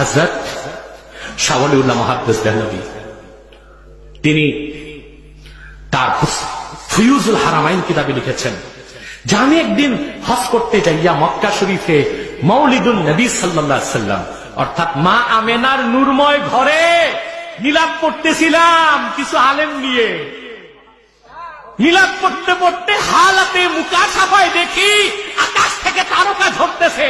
হজরত শাওয়ালিউল্লাহ মহাদ্দেস দেহলভি তিনি তার ফুয়ুজুল হারামাইন কিতাবে লিখেছেন, যে আমি একদিন হজ করতে যাইয়া মক্কা শরীফে মৌলিদুল নবী আলাইহি সাল্লাম, অর্থাৎ মা আমেনার নূরময় ঘরে মিলাদ করতেছিলাম কিছু আলেম নিয়ে। মিলাদ করতে পড়তে হালাতে মুকা সাফায় দেখি আকাশ থেকে তারকা ঝরতেছে।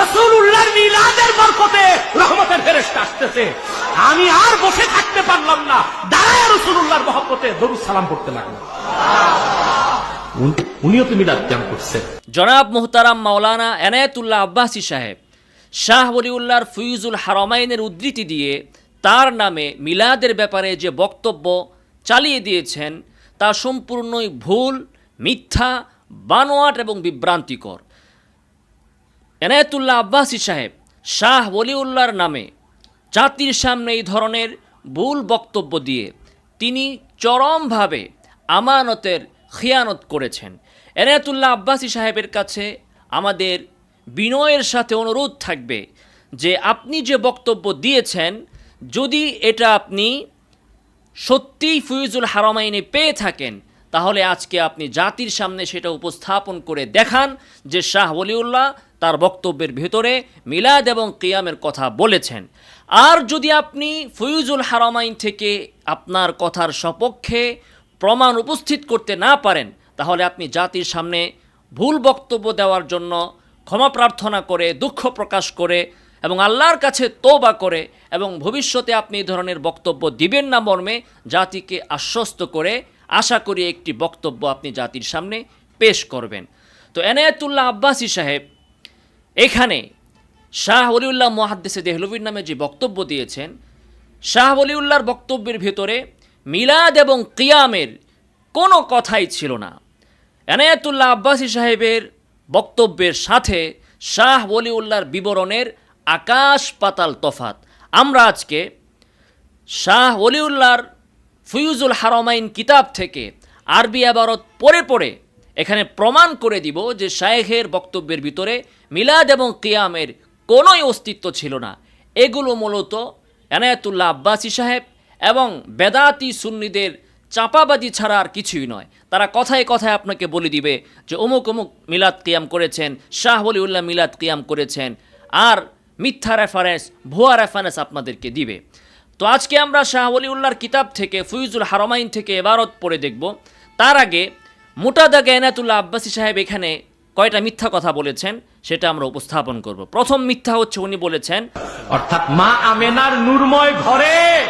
রসুল্লাহর মিলাদের বরকতে রহমতের ফেরেস্তা আসতেছে। আমি আর বসে থাকতে পারলাম না। দাঁড়ায় রসুল্লাহর মহব্বতে দরুদ সালাম করতে লাগলাম উনিও তো মিলাদ ত্যাগ করছেন। জনাব মোহতারাম মাওলানা এনায়েতুল্লাহ আব্বাসী সাহেব শাহ ওলিউল্লাহর ফুইজুল হারমাইনের উদ্ধৃতি দিয়ে তার নামে মিলাদের ব্যাপারে যে বক্তব্য চালিয়ে দিয়েছেন তা সম্পূর্ণই ভুল মিথ্যা বানোয়াট এবং বিভ্রান্তিকর। এনায়েতুল্লাহ আব্বাসী সাহেব শাহ ওলিউল্লাহর নামে জাতির সামনে এই ধরনের ভুল বক্তব্য দিয়ে তিনি চরমভাবে আমানতের খিয়ানত করেছেন। এনায়তুল্লাহ আব্বাসী সাহেবের কাছে আমাদের বিনয়ের সাথে অনুরোধ থাকবে যে আপনি যে বক্তব্য দিয়েছেন, যদি এটা আপনি সত্যিই ফিউজুল হারামাইনে পেয়ে থাকেন, তাহলে আজকে আপনি জাতির সামনে সেটা উপস্থাপন করে দেখান যে শাহ ওলিউল্লাহ তার বক্তব্যের ভেতরে মিলাদ এবং কিয়ামের কথা বলেছেন। আর যদি আপনি ফিউজুল হারামাইন থেকে আপনার কথার সপক্ষে প্রমাণ উপস্থিত করতে না পারেন, তাহলে আপনি জাতির সামনে ভুল বক্তব্য দেওয়ার জন্য ক্ষমা প্রার্থনা করে, দুঃখ প্রকাশ করে এবং আল্লাহর কাছে তোবা করে এবং ভবিষ্যতে আপনি এই ধরনের বক্তব্য দিবেন না মর্মে জাতিকে আশ্বস্ত করে আশা করি একটি বক্তব্য আপনি জাতির সামনে পেশ করবেন। তো এনায়েতুল্লাহ আব্বাসী সাহেব এখানে শাহ অলিউল্লাহ মহাদ্দেসে দেহলবির নামে যে বক্তব্য দিয়েছেন, শাহ অলিউল্লাহর বক্তব্যের ভেতরে মিলাদ এবং কিয়ামের কোনো কথাই ছিল না। এনায়াতুল্লাহ আব্বাসী সাহেবের বক্তব্যের সাথে শাহ ওলিউল্লাহর বিবরণের আকাশ পাতাল তফাত। আমরা আজকে শাহ ওলিউল্লাহর ফুয়ুজুল হারমাইন কিতাব থেকে আরবি আবারত পড়ে পড়ে এখানে প্রমাণ করে দিব যে শায়েখের বক্তব্যের ভিতরে মিলাদ এবং কিয়ামের কোনোই অস্তিত্ব ছিল না। এগুলো মূলত এনায়াতুল্লাহ আব্বাসী সাহেব এবং বেদাতি সুন্নিদের চাপাবাজি ছাড়া আর কিছুই নয়। তারা কথায় কথায় আপনাকে বলে দিবে যে অমুক অমুক মিলাদ কিয়াম করেছেন, শাহ ওলিউল্লাহ মিলাদ কিয়াম করেছেন, আর মিথ্যা রেফারেন্স ভুয়া রেফারেন্স আপনাদেরকে দিবে। তো আজকে আমরা শাহ ওলিউল্লাহর কিতাব থেকে ফুইজুল হারমাইন থেকে এবারত পড়ে দেখব। তার আগে মোটাদাগে এনাতুল্লাহ আব্বাসী সাহেব এখানে কয়টা মিথ্যা কথা বলেছেন সেটা আমরা উপস্থাপন করব। প্রথম মিথ্যা হচ্ছে উনি বলেছেন অর্থাৎ মা আমেনার নূরময় ঘরে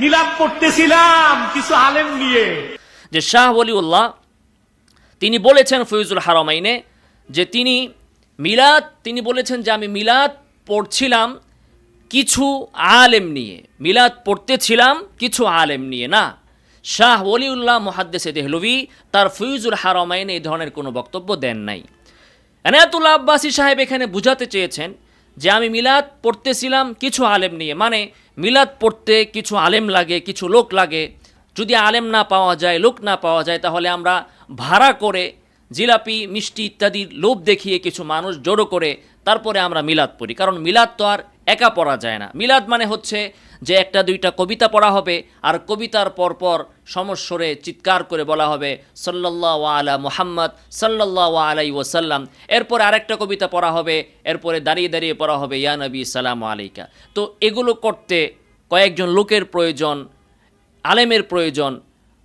মিলাদ পড়তেছিলাম কিছু আলেম নিয়ে। যে শাহ ওলিউল্লাহ তিনি বলেছেন ফয়জুল হারমাইনে যে তিনি মিলাদ তিনি বলেছেন যে আমি মিলাদ পড়ছিলাম কিছু আলেম নিয়ে। মিলাদ পড়তেছিলাম কিছু আলেম নিয়ে না। শাহ ওলিউল্লাহ মহাদ্দেসে দেহলভি তার ফয়জুল হারমাইনে এই ধরনের কোনো বক্তব্য দেন নাই। এনায়াতুল্লাহ আব্বাসী সাহেব এখানে বুঝাতে চেয়েছেন যে আমি মিলাদ পড়তেছিলাম কিছু আলেম নিয়ে মানে মিলাদ পড়তে কিছু আলেম লাগে, কিছু লোক লাগে। যদি আলেম না পাওয়া যায়, লোক না পাওয়া যায়, তাহলে আমরা ভাড়া করে জিলাপি, মিষ্টি ইত্যাদির লোভ দেখিয়ে কিছু মানুষ জড়ো করে তারপরে আমরা মিলাদ পড়ি। কারণ মিলাদ তো আর একা পড়া যায় না। মিলাদ মানে হচ্ছে যে একটা দুইটা কবিতা পড়া হবে আর কবিতার পরপর সমস্বরে চিৎকার করে বলা হবে, সাল্লাল্লাহু আলা মুহাম্মদ, সাল্লাল্লাহু আলাই ওসাল্লাম এরপরে আরেকটা কবিতা পড়া হবে, এরপরে দাঁড়িয়ে দাঁড়িয়ে পড়া হবে, ইয়া নবী, সালাম আলাইকা। তো এগুলো করতে কয়েকজন লোকের প্রয়োজন, আলেমের প্রয়োজন।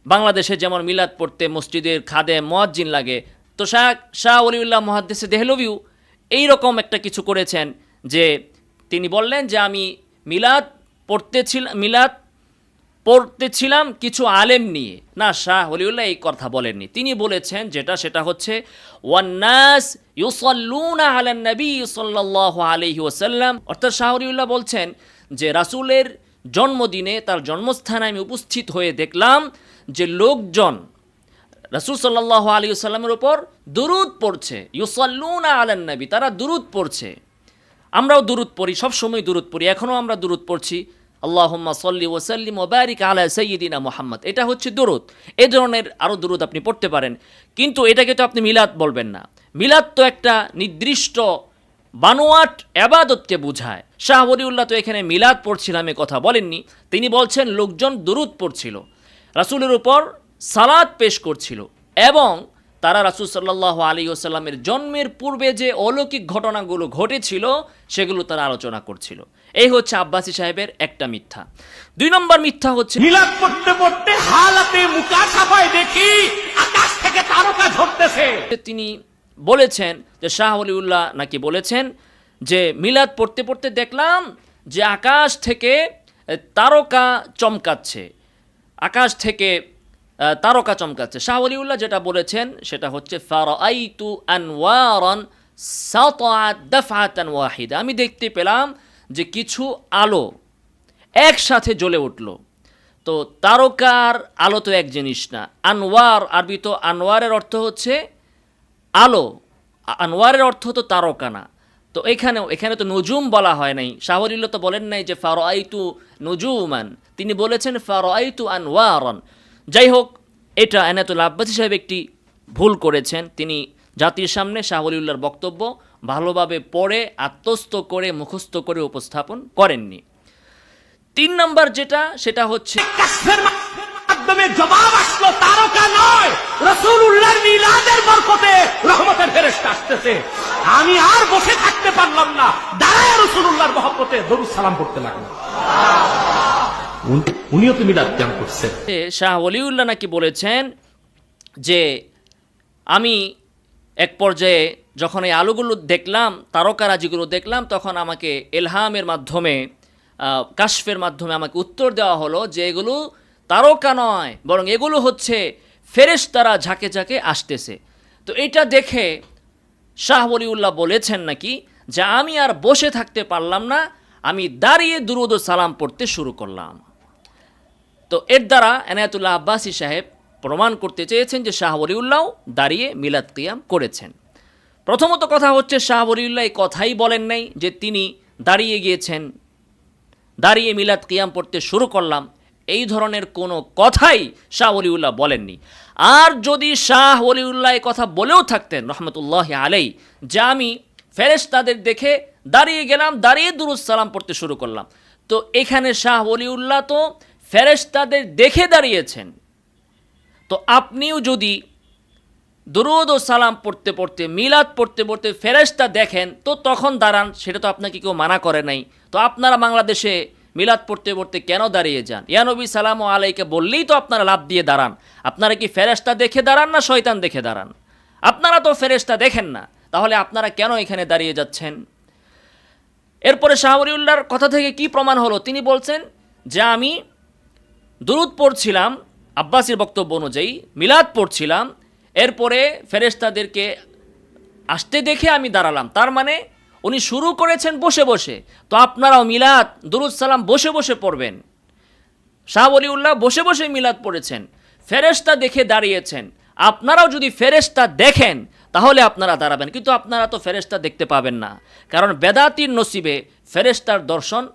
বাংলাদেশে যেমন মিলাদ পড়তে মসজিদের খাদে মোয়াজ্জিন লাগে, তো শাহ শাহ অলিউল্লাহ মহাদ্দেসে দেহলভিউ এইরকম একটা কিছু করেছেন যে তিনি বললেন যে আমি মিলাদ পড়তেছিলাম মিলাদ পড়তেছিলাম কিছু আলেম নিয়ে। না, শাহ হলিউল্লাহ এই কথা বলেননি। তিনি বলেছেন যেটা, সেটা হচ্ছে, ওয়ান্নাস ইউসল্লুনা আলান নবী সাল্লাল্লাহু আলাইহি ওয়াসাল্লাম। অর্থাৎ শাহ হলিউল্লাহ বলছেন যে, রাসূলের জন্মদিনে তার জন্মস্থানে আমি উপস্থিত হয়ে দেখলাম যে লোকজন রাসূল সাল্লাল্লাহু আলাইহি ওয়াসাল্লামের উপর দুরুদ পড়ছে। ইউসল্লুনা আলান নবী, তারা দুরুদ পড়ছে। আমরাও দূরত পড়ি সবসময় দূরত পড়ি, এখনও আমরা দূরত পড়ছি। আল্লাহুম্মা সল্লি ওসাল্লিম ওবারিক আলা সৈয়দিনা মোহাম্মদ। এটা হচ্ছে দুরুদ। এ ধরনের আরও দুরুদ আপনি পড়তে পারেন। কিন্তু এটাকে তো আপনি মিলাদ বলবেন না। মিলাদ তো একটা নির্দিষ্ট বানোয়াট আবাদতকে বুঝায়। শাহ ওলিউল্লাহ তো এখানে মিলাদ পড়ছিলাম কথা বলেননি। তিনি বলছেন, লোকজন দুরুদ পড়ছিল। রাসূলের উপর সালাদ পেশ করছিল। এবং তারা রাসূল সাল্লাহ আলী ওসাল্লামের জন্মের পূর্বে যে অলৌকিক ঘটনাগুলো ঘটেছিল সেগুলো তারা আলোচনা করছিল। এই হচ্ছে আব্বাসী সাহেবের একটা মিথ্যা। দুই নম্বর মিথ্যা হচ্ছে মিলাদ পড়তে পড়তে হালাতে দেখি আকাশ থেকে তারকা ঝরতেছে। তিনি বলেছেন যে শাহ অলিউল্লাহ নাকি বলেছেন যে মিলাদ পড়তে পড়তে দেখলাম যে আকাশ থেকে তারকা চমকাচ্ছে। আকাশ থেকে তারকা চমকাচ্ছে। শাহ অলিউল্লাহ যেটা বলেছেন, সেটা হচ্ছে ওয়াহিদা। আমি দেখতে পেলাম যে কিছু আলো একসাথে জ্বলে উঠল। তো তারকার আলো তো এক জিনিস না। আনোয়ার আরবি তো আনোয়ারের অর্থ হচ্ছে আলো। আনোয়ারের অর্থ তো তারকা না। তো এখানেও, এখানে তো নজুম বলা হয় নাই। শাহরিল্লা তো বলেন নাই যে ফারোয়াইতু নজুমান। তিনি বলেছেন ফারোয়াইতু আনওয়ারন। যাই হোক এটা এনাতুল আব্বাসী সাহেব একটি ভুল করেছেন। তিনি জাতির সামনে শাহরিউল্লাহর বক্তব্য ভালোভাবে পড়ে, আত্মস্থ করে, মুখস্থ করে উপস্থাপন করেননি। তিন নম্বর যেটা, সেটা হচ্ছে মাধ্যমে জবাব আসলো আমি আর বসে থাকতে পারলাম না, দাঁড়ায় রসুল্লাহর মহব্বতে দরুদ সালাম করতে লাগলাম। উনিও তো মিলাদ জ্ঞান করছেন শাহ অলিউল্লাহ নাকি বলেছেন যে, আমি এক পর্যায়ে যখন এই আলোগুলো দেখলাম তারকারাজিগুলো দেখলাম, তখন আমাকে এলহামের মাধ্যমে কাশফের মাধ্যমে আমাকে উত্তর দেওয়া হলো যে এগুলো তারকা নয়, বরং এগুলো হচ্ছে ফেরেশ তারা ঝাঁকে ঝাঁকে আসতেছে। তো এটা দেখে শাহ ওলিউল্লাহ বলেছেন নাকি যে, আমি আর বসে থাকতে পারলাম না, আমি দাঁড়িয়ে দুরুদ সালাম পড়তে শুরু করলাম। তো এর দ্বারা এনায়াতুল্লাহ আব্বাসী সাহেব প্রমাণ করতে চেয়েছেন যে শাহ ওলিউল্লাহ দাঁড়িয়ে মিলাদ কিয়াম করেছেন। প্রথমত কথা হচ্ছে, শাহ ওলিউল্লাহ এই কথাই বলেন নাই যে তিনি দাঁড়িয়ে গিয়েছেন, দাঁড়িয়ে মিলাদ কিয়াম পড়তে শুরু করলাম। এই ধরনের কোনো কথাই শাহ ওলিউল্লাহ বলেননি। আর যদি শাহ ওলিউল্লাহ কথা বলেও থাকতেন, রহমতুল্লাহ আলাই যে আমি ফেরেস তাদের দেখে দাঁড়িয়ে গেলাম, দাঁড়িয়ে দুরুদ সালাম পড়তে শুরু করলাম। তো এখানে শাহ ওলিউল্লাহ তো ফেরেশতাদের দেখে দাঁড়িয়েছেন। তো আপনিও যদি দুরুদ ও সালাম পড়তে পড়তে, মিলাদ পড়তে পড়তে ফেরেশতা দেখেন, তো তখন দাঁড়ান, সেটা তো আপনাকে কেউ মানা করে নাই। তো আপনারা বাংলাদেশে মিলাদ পড়তে পড়তে কেন দাঁড়িয়ে যান? ইয়ানবী সালাম আলাইকে বললেই তো আপনারা লাভ দিয়ে দাঁড়ান। আপনারা কি ফেরেশতা দেখে দাঁড়ান না শয়তান দেখে দাঁড়ান? আপনারা তো ফেরেশতা দেখেন না, তাহলে আপনারা কেন এখানে দাঁড়িয়ে যাচ্ছেন? এরপরে শাহরিউল্লাহর কথা থেকে কি প্রমাণ হলো? তিনি বলছেন যে আমি দুরুদ পড়ছিলাম, আব্বাসীর বক্তব্য অনুযায়ী, মিলাদ পড়ছিলাম, এরপরে ফেরেশতাদেরকে আসতে দেখে আমি দাঁড়ালাম। তার মানে উনি শুরু করেছেন বসে বসে। তো আপনারাও মিলাদ, দুরুদ সালাম বসে বসে পড়বেন। শাহ অলিউল্লাহ বসে বসে মিলাদ পড়েছেন। ফেরেশতা দেখে দাঁড়িয়েছেন। আপনারাও যদি ফেরেশতা দেখেন, তাহলে আপনারা দাঁড়াবেন। কিন্তু আপনারা তো ফেরেশতা দেখতে পাবেন না। কারণ বেদাতির নসিবে ফেরেশতার দর্শন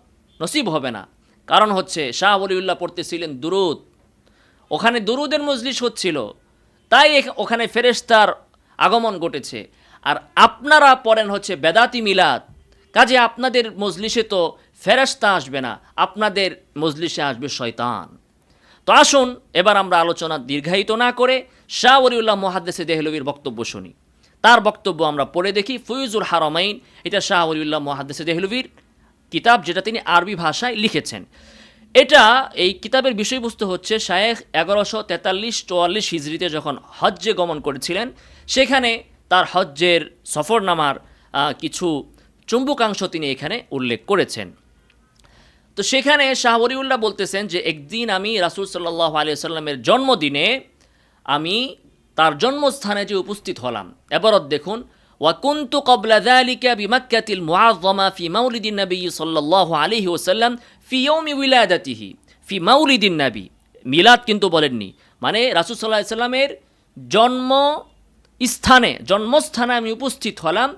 নসিব হবে না। কারণ হচ্ছে শাহ অলিউল্লাহ পড়তেছিলেন দুরুদ। ওখানে দুরুদের মজলিস হচ্ছিল। তাই ওখানে ফেরেশতার আগমন ঘটেছে। আর আপনারা পড়েন হচ্ছে বেদাতি মিলাদ। কাজে আপনাদের মজলিসে তো ফেরেশতা আসবে না, আপনাদের মজলিসে আসবে শয়তান। তো আসুন, এবার আমরা আলোচনা দীর্ঘায়িত না করে শাহ ওলিউল্লাহ মহাদ্দেসে দেহলবির বক্তব্য শুনি। তার বক্তব্য আমরা পড়ে দেখি ফুইজুল হারমাইন, এটা শাহ ওলিউল্লাহ মহাদ্দেসে দেহলবির কিতাব যেটা তিনি আরবি ভাষায় লিখেছেন। এটা এই কিতাবের বিষয়বস্তু হচ্ছে শায়েখ এগারোশো তেতাল্লিশ চুয়াল্লিশ হিজড়িতে যখন হজ্জে গমন করেছিলেন, সেখানে তার হজ্জের সফরনামার কিছু চুম্বকাংশ তিনি এখানে উল্লেখ করেছেন। তো সেখানে শাহ ওলিউল্লাহ বলতেছেন যে, একদিন আমি রাসুল সাল্লাহ আলিয়া সাল্লামের জন্মদিনে আমি তার জন্মস্থানে যে উপস্থিত হলাম, এবারত দেখুন ওয়াকুন্তু কবলা যালিকা বিমাক্কাতিল মুআযযামা ফি মাউলিদিন নবী সাল্লাল্লাহু আলাইহি ওয়াসাল্লাম ফি ইয়াউমি উইলাদাতিহি ফি মাউলিদিন নবী মিলাদ কিন্তু বলেননি। মানে রাসূল সাল্লাল্লাহু আলাইহি সাল্লামের জন্ম স্থানে জন্মস্থানে আমি উপস্থিত হলাম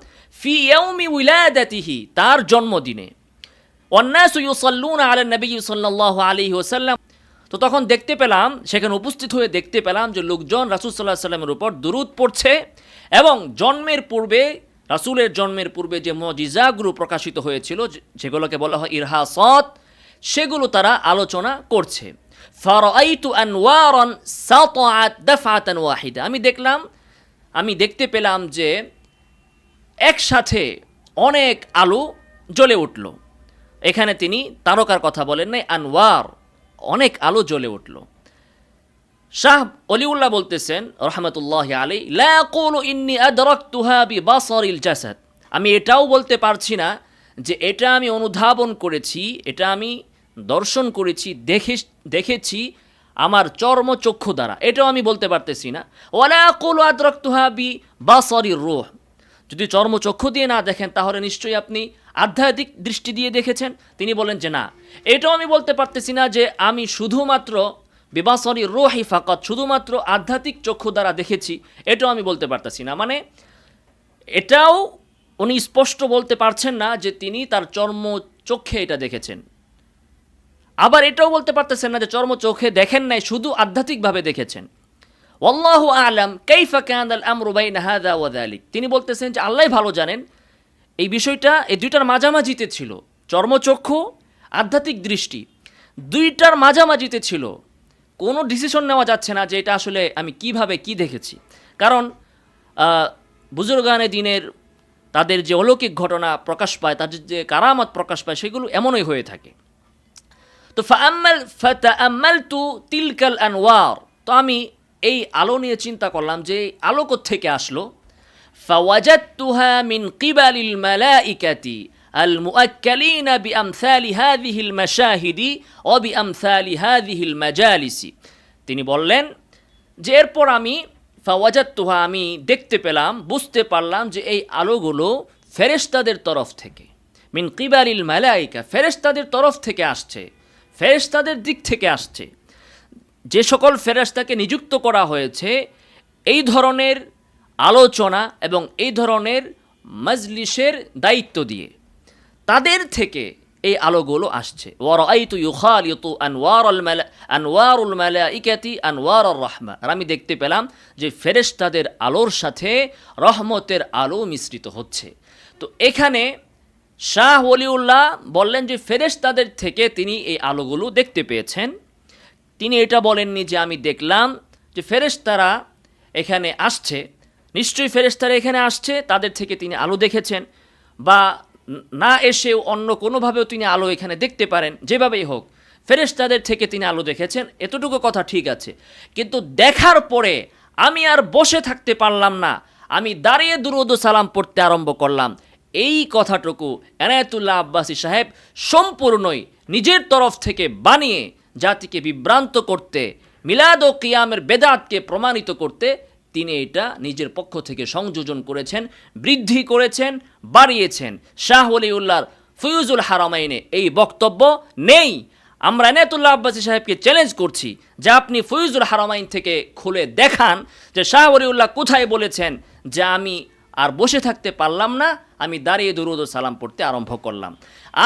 ফি ইয়াউমি উইলাদাতিহি, তার জন্মদিনে। অন্যাস ইউসাল্লুন আলা নবী সাল্লাল্লাহু আলাইহি ওসাল্লাম তো তখন দেখতে পেলাম, সেখানে উপস্থিত হয়ে দেখতে পেলাম যে লোকজন রাসূল সাল্লাহ সাল্লামের উপর দুরুদ পড়ছে। এবং জন্মের পূর্বে, রাসুলের জন্মের পূর্বে যে মজিজাগুলো প্রকাশিত হয়েছিল যেগুলোকে বলা হয় ইরহাসত, সেগুলো তারা আলোচনা করছে। আমি দেখলাম, আমি দেখতে পেলাম যে একসাথে অনেক আলো জ্বলে উঠল। এখানে তিনি তারকার কথা বলেন নাই, আনওয়ার, অনেক আলো জ্বলে উঠল। শাহ অলিউল্লাহ বলতেছেন, রহমতুল্লাহ আলী জাসাদ। আমি এটাও বলতে পারছি না যে এটা আমি অনুধাবন করেছি, এটা আমি দর্শন করেছি, দেখে, দেখেছি আমার চর্মচক্ষু দ্বারা। এটাও আমি বলতে পারতেছি না। ওয়ালাকুল আদরাকতুহা বি বাসরির রুহ। যদি চর্মচক্ষু দিয়ে না দেখেন, তাহলে নিশ্চয়ই আপনি আধ্যাত্মিক দৃষ্টি দিয়ে দেখেছেন। তিনি বলেন যে না, এটাও আমি বলতে পারতেছি না যে আমি শুধুমাত্র বিবাসরি রোহি ফাকত শুধুমাত্র আধ্যাত্মিক চক্ষু দ্বারা দেখেছি, এটাও আমি বলতে পারতেছি না। মানে এটাও উনি স্পষ্ট বলতে পারছেন না যে তিনি তার চর্ম চোখে এটা দেখেছেন। আবার এটাও বলতে পারতেছেন না যে চর্ম চোখে দেখেন নাই, শুধু আধ্যাত্মিকভাবে দেখেছেন। ওয়াল্লাহু আলাম কাইফা কান আল আমরু বাইনা হাদা ওয়া যালিক। তিনি বলতেছেন যে আল্লাহ ভালো জানেন, এই বিষয়টা এই দুইটার মাঝামাঝিতে ছিল। চর্মচক্ষু আধ্যাত্মিক দৃষ্টি, দুইটার মাঝামাঝিতে ছিল। কোনো ডিসিশন নেওয়া যাচ্ছে না যে এটা আসলে আমি কীভাবে কি দেখেছি। কারণ বুজুর্গানে দিনের তাদের যে অলৌকিক ঘটনা প্রকাশ পায় তাদের যে কারামত প্রকাশ পায়, সেগুলো এমনই হয়ে থাকে। তো ফাম্মাল ফাতাআম্মাল তু তিলকাল ওয়ার তো আমি এই আলো নিয়ে চিন্তা করলাম যে আলো থেকে আসলো? ফাওয়াজাত্তুহা মিন কিবালিল মালাইকাতি। المؤكلين بأمثال هذه المشاهد وبأمثال هذه المجالس তিনি বললেন যে এরপর আমি ফাওয়াজাত্তুহা আমি দেখতে পেলাম বুঝতে পারলাম যে এই আলোগুলো ফেরেশতাদের তরফ থেকে মিন কিবালিল মালাইকা ফেরেশতাদের তরফ থেকে আসছে ফেরেশতাদের দিক থেকে আসছে যে সকল ফেরেশতাকে নিযুক্ত করা হয়েছে এই ধরনের আলোচনা এবং এই ধরনের মজলিসের দায়িত্ব দিয়ে তাদের থেকে এই আলোগুলো আসছে। আমি দেখতে পেলাম যে ফেরেশতাদের আলোর সাথে রহমতের আলো মিশ্রিত হচ্ছে। তো এখানে শাহ ওলিউল্লাহ বললেন যে ফেরেশতাদের থেকে তিনি এই আলোগুলো দেখতে পেয়েছেন। তিনি এটা বলেননি যে আমি দেখলাম যে ফেরেশতারা এখানে আসছে। নিশ্চয়ই ফেরেশতারা এখানে আসছে, তাদের থেকে তিনি আলো দেখেছেন। বা না এসেও অন্য কোনোভাবেও তিনি আলো এখানে দেখতে পারেন, যেভাবেই হোক। ফেরেশতাদের থেকে তিনি আলো দেখেছেন, এতটুকু কথা ঠিক আছে। কিন্তু দেখার পরে আমি আর বসে থাকতে পারলাম না, আমি দাঁড়িয়ে দুরুদ সালাম পড়তে আরম্ভ করলাম। এই কথাটুকু এনায়েতুল্লাহ আব্বাসী সাহেব সম্পূর্ণই নিজের তরফ থেকে বানিয়ে জাতিকে বিভ্রান্ত করতে, মিলাদ ও কিয়ামের বেদাতকে প্রমাণিত করতে তিনি এটা নিজের পক্ষ থেকে সংযোজন করেছেন, বৃদ্ধি করেছেন, বাড়িয়েছেন। শাহ ওলিউল্লাহর ফিউজুল হারামাইনে এই বক্তব্য নেই। আমরা এনায়তুল্লাহ আব্বাসী সাহেবকে চ্যালেঞ্জ করছি যে আপনি ফিউজুল হারামাইন থেকে খুলে দেখান যে শাহ ওলিউল্লাহ কোথায় বলেছেন যে আমি আর বসে থাকতে পারলাম না, আমি দাঁড়িয়ে দুরুদ সালাম পড়তে আরম্ভ করলাম।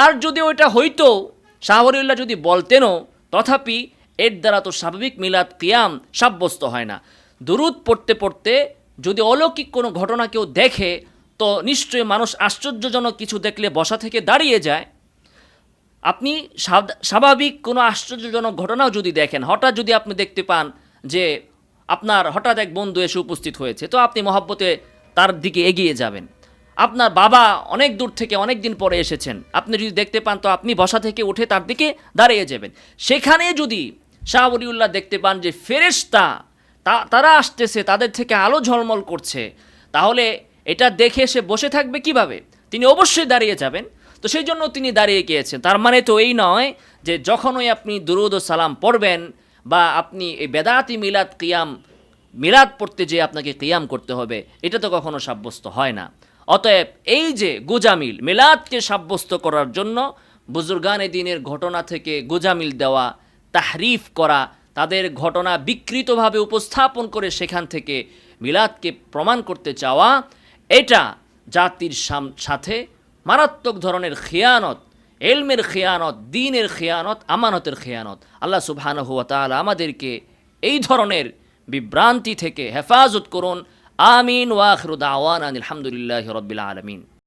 আর যদি ওইটা হইতো শাহরিউল্লাহ যদি বলতেনও, তথাপি এর দ্বারা তো স্বাভাবিক মিলাদ কিয়াম সাব্যস্ত হয় না। দুরুদ পড়তে পড়তে যদি অলৌকিক কোনো ঘটনা কেউ দেখে, তো নিশ্চয়ই মানুষ আশ্চর্যজনক কিছু দেখলে বসা থেকে দাঁড়িয়ে যায়। আপনি স্বাভাবিক কোনো আশ্চর্যজনক ঘটনাও যদি দেখেন, হঠাৎ যদি আপনি দেখতে পান যে আপনার হঠাৎ এক বন্ধু এসে উপস্থিত হয়েছে, তো আপনি মহাব্বতে তার দিকে এগিয়ে যাবেন। আপনার বাবা অনেক দূর থেকে অনেক দিন পরে এসেছেন। আপনি যদি দেখতে পান, তো আপনি বসা থেকে উঠে তার দিকে দাঁড়িয়ে যাবেন। সেখানে যদি শাহ দেখতে পান যে ফেরেশতা তা- তারা আসতেছে, তাদের থেকে আলো ঝলমল করছে। তাহলে এটা দেখে সে বসে থাকবে কীভাবে? তিনি অবশ্যই দাঁড়িয়ে যাবেন। তো সেই জন্য তিনি দাঁড়িয়ে গিয়েছেন। তার মানে তো এই নয় যে যখনই আপনি দুরুদ ও সালাম পড়বেন বা আপনি এই বেদাতি মিলাদ কিয়াম, মিলাদ পড়তে যে আপনাকে কিয়াম করতে হবে, এটা তো কখনো সাব্যস্ত হয় না। অতএব এই যে গুজামিল, মিলাদকে সাব্যস্ত করার জন্য বুজুর্গানে দিনের ঘটনা থেকে গুজামিল দেওয়া, তাহরিফ করা তাদের ঘটনা বিকৃতভাবে উপস্থাপন করে সেখান থেকে মিলাদকে প্রমাণ করতে চাওয়া, এটা জাতির সাথে মারাত্মক ধরনের খেয়ানত, এলমের খেয়ানত, দিনের খেয়ানত, আমানতের খেয়ানত। আল্লাহ সুবহানাহু ওয়া তাআলা আমাদেরকে এই ধরনের বিভ্রান্তি থেকে হেফাজত করুন। আমিন ওয়াখিরু দাওয়ানা আলহামদুলিল্লাহি রাব্বিল আলামিন।